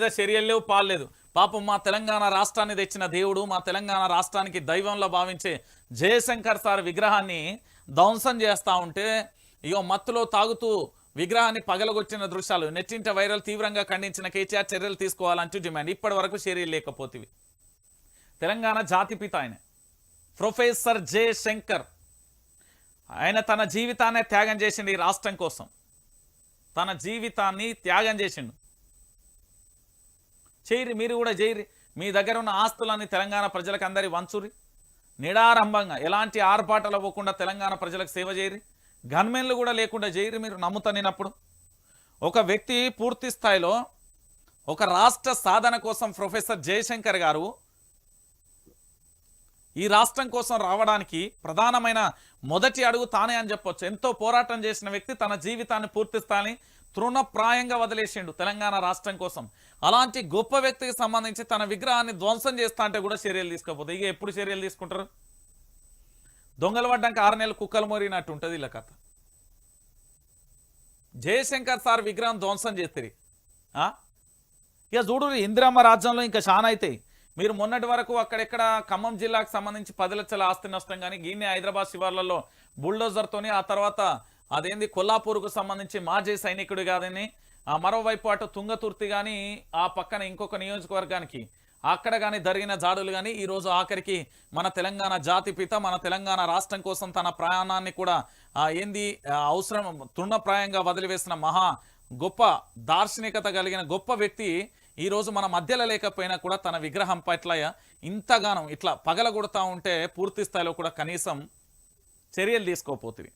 మీద చర్యలు లేవు పాలేదు పాపం మా తెలంగాణ రాష్ట్రాన్ని తెచ్చిన దేవుడు మా తెలంగాణ రాష్ట్రానికి దైవంలో భావించే జయశంకర్ సార్ విగ్రహాన్ని ధ్వంసం చేస్తా ఉంటే ఇగో మత్తులో తాగుతూ విగ్రహాన్ని పగలగొచ్చిన దృశ్యాలు నెట్టింట వైరల్ తీవ్రంగా ఖండించిన కేసీఆర్ చర్యలు తీసుకోవాలంటూ డిమాండ్. ఇప్పటి వరకు చర్యలు లేకపోతేవి. తెలంగాణ జాతిపిత ఆయన. ప్రొఫెసర్ జయశంకర్. ఆయన తన జీవితాన్నే త్యాగం చేసిండు ఈ రాష్ట్రం కోసం. తన జీవితాన్ని త్యాగం చేసిండు. చేయరి మీరు కూడా చేయరి మీ దగ్గర ఉన్న ఆస్తులన్నీ తెలంగాణ ప్రజలకు అందరి వంచురి నిడారంభంగా ఎలాంటి ఆర్పాటలు అవ్వకుండా తెలంగాణ ప్రజలకు సేవ చేయరి గన్మెన్లు కూడా లేకుండా చేయరి మీరు నమ్ముతనినప్పుడు. ఒక వ్యక్తి పూర్తి స్థాయిలో ఒక రాష్ట్ర సాధన కోసం ప్రొఫెసర్ జయశంకర్ గారు ఈ రాష్ట్రం కోసం రావడానికి ప్రధానమైన మొదటి అడుగు తానే అని చెప్పొచ్చు. ఎంతో పోరాటం చేసిన వ్యక్తి తన జీవితాన్ని పూర్తిస్తాని తృణప్రాయంగా వదిలేసిండు తెలంగాణ రాష్ట్రం కోసం. అలాంటి గొప్ప వ్యక్తికి సంబంధించి తన విగ్రహాన్ని ధ్వంసం చేస్తా అంటే కూడా చర్యలు తీసుకోకపోతే. ఇక ఎప్పుడు చర్యలు తీసుకుంటారు? దొంగలు పడ్డాక ఆరు నెలలు కుక్కలు మోరినట్టు ఉంటుంది ఇలా కథ. జయశంకర్ సార్ విగ్రహం ధ్వంసం చేస్తారు ఇక చూడు ఇందిరమ్మ రాజ్యంలో ఇంకా చాలా అవుతాయి మీరు మొన్నటి వరకు అక్కడెక్కడ ఖమ్మం జిల్లాకు సంబంధించి పది లక్షల ఆస్తి నష్టం కానీ గిన్నె హైదరాబాద్ శివార్లలో బుల్డోజర్తోని ఆ తర్వాత అదేంది? కొల్లాపూర్కు సంబంధించి మాజీ సైనికుడు కాదని ఆ మరోవైపు అటు తుంగతుర్తి కానీ ఆ పక్కన ఇంకొక నియోజకవర్గానికి అక్కడ కానీ జరిగిన జాడులు కానీ ఈరోజు ఆఖరికి మన తెలంగాణ జాతిపిత మన తెలంగాణ రాష్ట్రం కోసం తన ప్రయాణాన్ని కూడా ఏంది అవసరం తృణప్రాయంగా వదిలివేసిన మహా గొప్ప దార్శనికత కలిగిన గొప్ప వ్యక్తి ఈరోజు మన మధ్యలో లేకపోయినా కూడా తన విగ్రహం పట్ల ఇంతగానం ఇట్లా పగలగొడతా ఉంటే పూర్తి స్థాయిలో కూడా కనీసం చర్యలు తీసుకోపోతుంది